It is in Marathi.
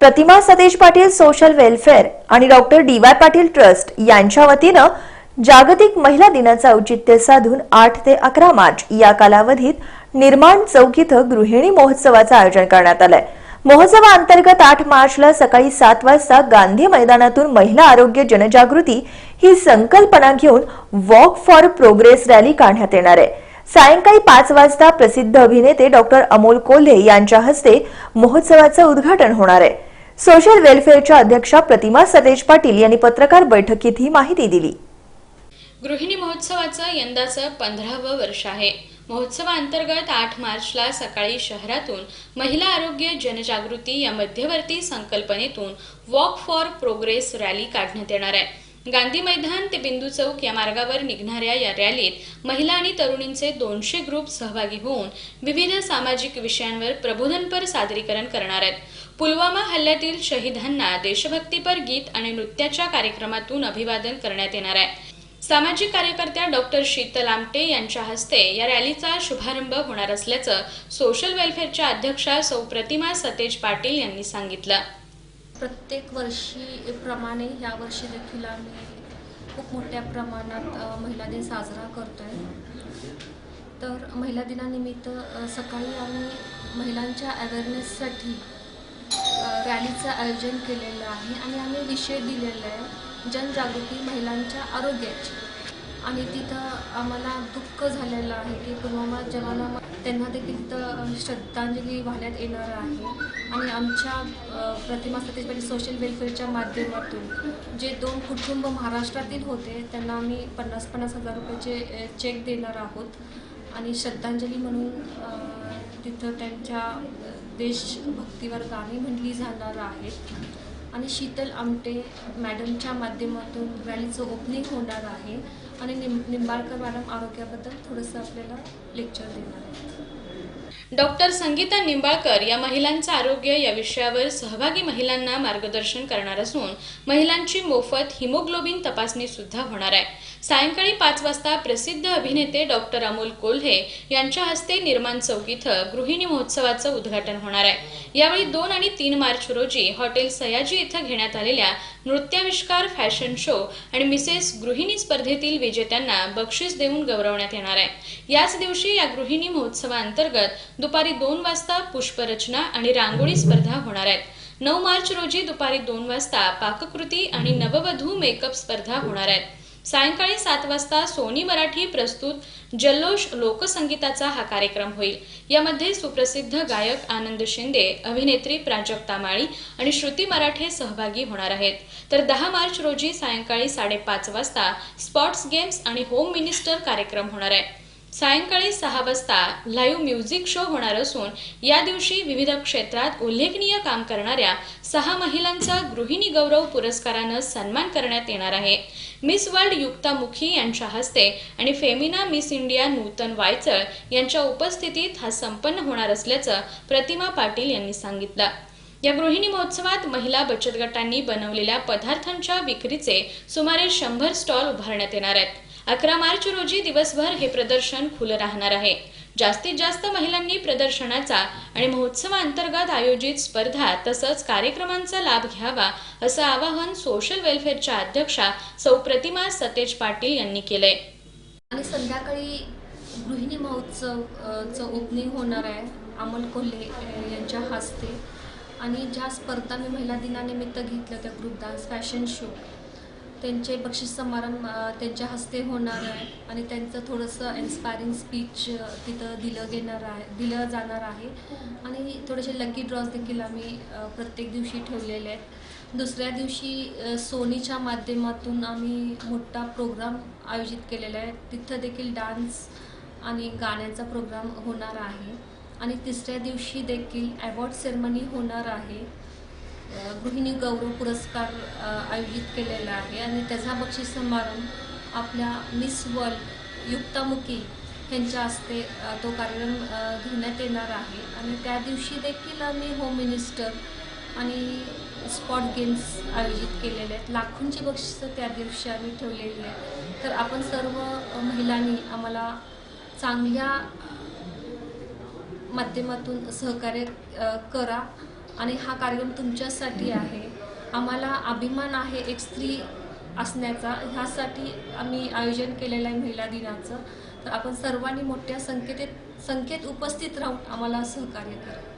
प्रतिमा सतीश पाटील सोशल वेलफेअर आणि doctor D Y Patil trust यांच्या वतीनं जागतिक महिला दिनाचं औचित्य साधून आठ ते अकरा मार्च या कालावधीत निर्माण चौक इथं गृहिणी महोत्सवाचं आयोजन करण्यात आलंय. महोत्सवाअंतर्गत आठ मार्चला सकाळी सात वाजता गांधी मैदानातून महिला आरोग्य जनजागृती ही संकल्पना घेऊन वॉक फॉर प्रोग्रेस रॅली काढण्यात येणार आहे. सायंकाळी पाच वाजता प्रसिद्ध अभिनेते डॉक्टर अमोल कोल्हे यांच्या हस्ते महोत्सवाचं उद्घाटन होणार आहे. सोशल वेलफेअरच्या अध्यक्षा प्रतिमा सतेज पाटील यांनी पत्रकार बैठकीत ही माहिती दिली. गृहिणी महोत्सवाचं यंदाचं पंधरावं वर्ष आहे. महोत्सवाअंतर्गत आठ मार्चला सकाळी शहरातून महिला आरोग्य जनजागृती या मध्यवर्ती संकल्पनेतून वॉक फॉर प्रोग्रेस रॅली काढण्यात येणार आहे. गांधी मैदान ते बिंदू चौक या मार्गावर निघणाऱ्या या रॅलीत महिला आणि तरुणींचे दोनशे ग्रुप सहभागी होऊन विविध सामाजिक विषयांवर प्रबोधनपर सादरीकरण करणार आहेत. पुलवामा हल्ल्यातील शहीदांना देशभक्तीपर गीत आणि नृत्याच्या कार्यक्रमातून अभिवादन करण्यात येणार आहे. सामाजिक कार्यकर्त्या डॉक्टर शीतल आमटे यांच्या हस्ते या रॅलीचा शुभारंभ होणार असल्याचं सोशल वेलफेअरच्या अध्यक्षा सौ प्रतिमा सतेज पाटील यांनी सांगितलं. प्रत्येक वर्षी प्रमाणे या वर्षी देखील आम्ही खूप मोठ्या प्रमाणात महिला दिन साजरा करतो आहे तर महिला दिनानिमित्त सकाळी आम्ही महिलांच्या अवेअरनेससाठी रॅलीचं आयोजन केलेलं आहे आणि आम्ही विषय दिलेला आहे जनजागृती महिलांच्या आरोग्याची. आणि तिथं आम्हाला दुःख झालेलं आहे की पुलवामा जवाना त्यांना देखील तिथं श्रद्धांजली वाहण्यात येणार आहे. आणि आमच्या प्रतिमा सतीश सोशल वेलफेअरच्या माध्यमातून जे दोन कुटुंब महाराष्ट्रातील होते त्यांना आम्ही पन्नास पन्नास हजार रुपयाचे चेक देणार आहोत. आणि श्रद्धांजली म्हणून तिथं त्यांच्या देशभक्तीवर गाणी म्हणली जाणार आहेत आणि शीतल आमटे मॅडमच्या माध्यमातून रॅलीचं ओपनिंग होणार आहे. आणि निम निंबाळकर मॅडम आरोग्याबद्दल थोडंसं आपल्याला लेक्चर देणार आहे डॉक्टर संगीता निंबाळकर या महिलांचं आरोग्य या विषयावर सहभागी महिलांना मार्गदर्शन करणार असून महिलांची मोफत हिमोग्लोबिन तपासणी सुद्धा होणार आहे. सायंकाळी पाच वाजता प्रसिद्ध अभिनेते डॉक्टर अमोल कोल्हे यांच्या हस्ते निर्माण चौक इथं गृहिणी महोत्सवाचं उद्घाटन होणार आहे. यावेळी दोन आणि तीन मार्च रोजी हॉटेल सयाजी इथं घेण्यात आलेल्या नृत्याविष्कार फॅशन शो आणि मिसेस गृहिणी स्पर्धेतील विजेत्यांना बक्षीस देऊन गौरवण्यात येणार आहे. याच दिवशी या गृहिणी महोत्सवाअंतर्गत दुपारी दोन वाजता पुष्परचना आणि रांगोळी स्पर्धा होणार आहेत. नऊ मार्च रोजी दुपारी दोन वाजता पाककृती आणि नववधू मेकअप स्पर्धा होणार आहेत. सायंकाळी सात वाजता सोनी मराठी प्रस्तुत जल्लोष लोकसंगीताचा हा कार्यक्रम होईल. यामध्ये सुप्रसिद्ध गायक आनंद शिंदे अभिनेत्री प्राजक्ता माळी आणि श्रुती मराठे सहभागी होणार आहेत. तर दहा मार्च रोजी सायंकाळी साडेपाच वाजता स्पॉट्स गेम्स आणि होम मिनिस्टर कार्यक्रम होणार आहे. सायंकाळी सहा वाजता लाईव्ह म्युझिक शो होणार असून या दिवशी विविध क्षेत्रात उल्लेखनीय काम करणाऱ्या सहा महिलांचा गृहिणी गौरव पुरस्कारानं सन्मान करण्यात येणार आहे. मिस वर्ल्ड युक्ता मुखी यांच्या हस्ते आणि Femina miss India Nutan Waychal यांच्या उपस्थितीत हा संपन्न होणार असल्याचं प्रतिमा पाटील यांनी सांगितलं. या गृहिणी महोत्सवात महिला बचत गटांनी बनवलेल्या पदार्थांच्या विक्रीचे सुमारे शंभर स्टॉल उभारण्यात येणार आहेत. अकरा मार्च रोजी दिवसभर हे प्रदर्शन खुलं राहणार आहे. जास्तीत जास्त महिलांनी प्रदर्शनाचा आणि महोत्सवाअंतर्गत आयोजित स्पर्धा तसंच कार्यक्रमांचा लाभ घ्यावा असं आवाहन सोशल वेलफेअरच्या अध्यक्षा सौ प्रतिमा सतेज पाटील यांनी केलंय. आणि संध्याकाळी गृहिणी महोत्सव चं ओपनिंग होणार आहे अमोल कोल्हे यांच्या हस्ते. आणि ज्या स्पर्धा मी महिला दिनानिमित्त घेतल्या त्या ग्रुप डान्स फॅशन शो त्यांचे बक्षीस समारंभ त्यांच्या हस्ते होणार आहे आणि त्यांचं थोडंसं इन्स्पायरिंग स्पीच तिथं दिलं घेणार आहे दिलं जाणार आहे. आणि थोडेसे लकी ड्रॉज देखील आम्ही प्रत्येक दिवशी ठेवलेले आहेत. दुसऱ्या दिवशी सोनीच्या माध्यमातून आम्ही मोठा प्रोग्राम आयोजित केलेला आहे. तिथं देखील डान्स आणि गाण्याचा प्रोग्राम होणार आहे. आणि तिसऱ्या दिवशी देखील अवॉर्ड सेरमनी होणार आहे. गृहिणी गौरव पुरस्कार आयोजित केलेला आहे आणि त्याचा बक्षीस समारंभ आपल्या मिस वर्ल्ड युक्तामुखी यांच्या हस्ते तो कार्यक्रम घेण्यात येणार आहे. आणि त्या दिवशी देखील आम्ही होम मिनिस्टर आणि स्पॉट गेम्स आयोजित केलेले आहेत. लाखोंची बक्षिसं त्या दिवशी आम्ही ठेवलेली आहेत. तर आपण सर्व महिलांनी आम्हाला चांगल्या माध्यमातून सहकार्य करा. आणि हा कार्यक्रम तुमच्यासाठी आहे. आम्हाला अभिमान आहे एक स्त्री असण्याचा. ह्यासाठी आम्ही आयोजन केलेलं आहे महिला दिनाचं. तर आपण सर्वांनी मोठ्या संख्येत संख्येत उपस्थित राहून आम्हाला सहकार्य करा.